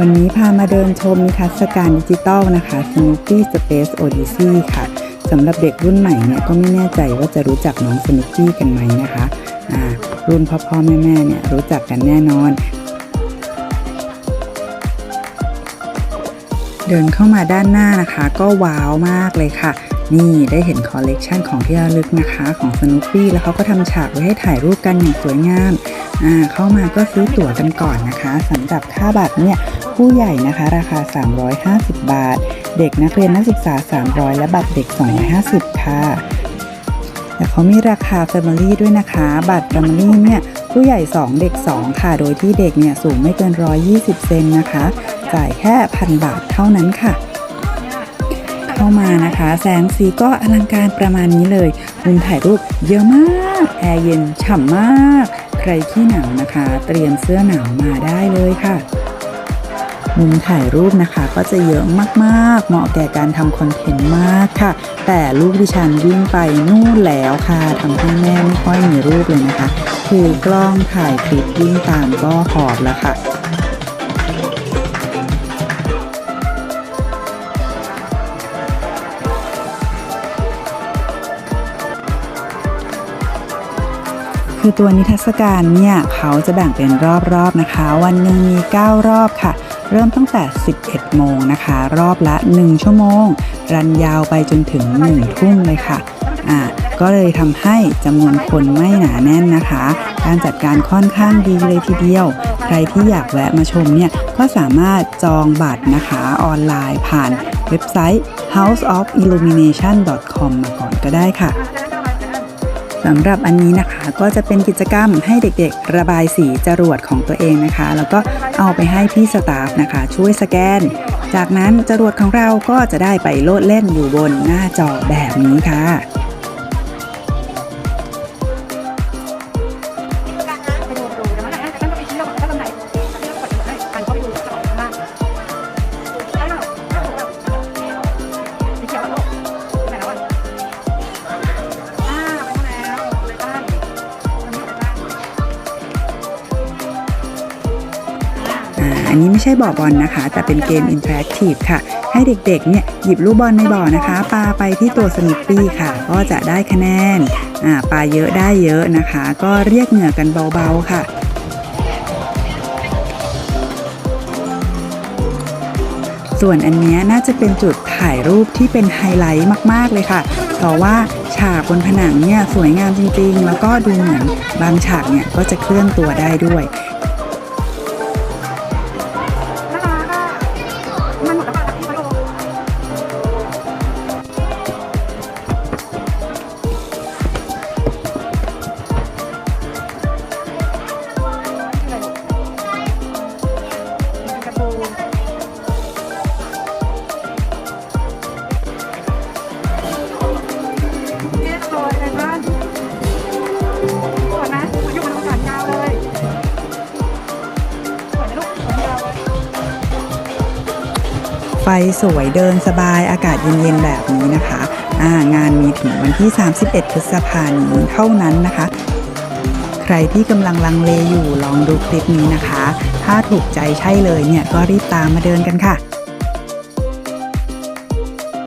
วันนี้พามาเดินชมนิทรรศการดิจิตอลนะคะ Snoopy Space Odyssey ค่ะสำหรับเด็กรุ่นใหม่เนี่ยก็ไม่แน่ใจว่าจะรู้จักน้อง Snoopy กันไหมนะคะอ่ารุ่นพ่อพ่อแม่แม่ๆเนี่ยรู้จักกันแน่นอน เดินเข้ามาด้านหน้านะคะ ก็ว้าวมากเลยค่ะนี่ได้เห็นคอลเลกชันของที่ระลึกนะคะของ Snoopy แล้วเขาก็ทำฉากไว้ให้ถ่ายรูปกันอย่างสวยงาม อ่า เข้ามาก็ซื้อตั๋วกันก่อนนะคะสำหรับค่าบัตรเนี่ย ผู้ใหญ่นะคะราคา 350 บาท เด็กนักเรียนนักศึกษา 300 และบัตรเด็ก 250 ค่ะแต่เขามีราคา Family ด้วยนะคะ บัตร Family เนี่ยผู้ใหญ่ 2 เด็ก 2 ค่ะ โดยที่เด็กเนี่ยสูงไม่เกิน 120 เซนนะคะ จ่ายแค่พันบาทเท่านั้นค่ะ เข้ามานะคะ แสงสีก็อลังการประมาณนี้เลยมุมถ่ายรูปเยอะมาก แอร์เย็นฉ่ำมาก ใครที่หนาวนะคะ เตรียมเสื้อหนาวมาได้เลยค่ะ มุมถ่ายรูปนะคะ ก็จะเยอะมากๆ เหมาะแก่การทำคอนเทนต์มากค่ะ แต่ลูกดิฉันวิ่งไปนู่นแล้วค่ะทำให้แม่ไม่ค่อยมีรูปเลยนะคะ คือกล้องถ่ายคลิปวิ่งตามก็หอบแล้วค่ะคือตัวนิทรรศการเนี่ยเขาจะแบ่งเป็นรอบๆนะคะ วันหนึ่งมี 9 รอบค่ะ เริ่มตั้งแต่ 11 โมงนะคะ รอบละ 1 ชั่วโมง รันยาวไปจนถึง 1 ทุ่มเลยค่ะอ่าก็เลยทำให้จำนวนคนไม่หนาแน่นนะคะ การจัดการค่อนข้างดีเลยทีเดียว ใครที่อยากแวะมาชมเนี่ย ก็สามารถจองบัตรนะคะออนไลน์ผ่านเว็บไซต์ houseofillumination.com มาก่อนก็ได้ค่ะ สำหรับอันนี้นะคะก็จะเป็นกิจกรรมให้เด็กๆ ระบายสีจรวดของตัวเองนะคะ แล้วก็เอาไปให้พี่สตาฟนะคะ ช่วยสแกน จากนั้นจรวดของเราก็จะได้ไปโลดเล่นอยู่บนหน้าจอแบบนี้ค่ะ อันนี้ไม่ใช่บ่อบอลนะคะ แต่เป็นเกมอินเทอร์แอคทีฟค่ะ ให้เด็กๆเนี่ยหยิบลูกบอลในบ่อนะคะปาไปที่ตัวสนิปปี้ค่ะ ก็จะได้คะแนนอ่าปาเยอะได้เยอะนะคะ ก็เรียกเหงื่อกันเบาๆค่ะส่วนอันนี้น่าจะเป็นจุดถ่ายรูปที่เป็นไฮไลท์มาก ๆ เลยค่ะ เพราะว่าฉากบนผนังเนี่ยสวยงามจริง ๆ แล้วก็ดูเหมือนบางฉากเนี่ยก็จะเคลื่อนตัวได้ด้วย ไฟสวยเดินสบายอากาศเย็นๆแบบนี้นะคะางานมีถึงวันที่ 31 พฤษภาคมเท่านั้นนะคะ ใครที่กำลังลังเลอยู่ลองดูคลิปนี้นะคะ ถ้าถูกใจใช่เลยเนี่ยก็รีบตามมาเดินกันค่ะ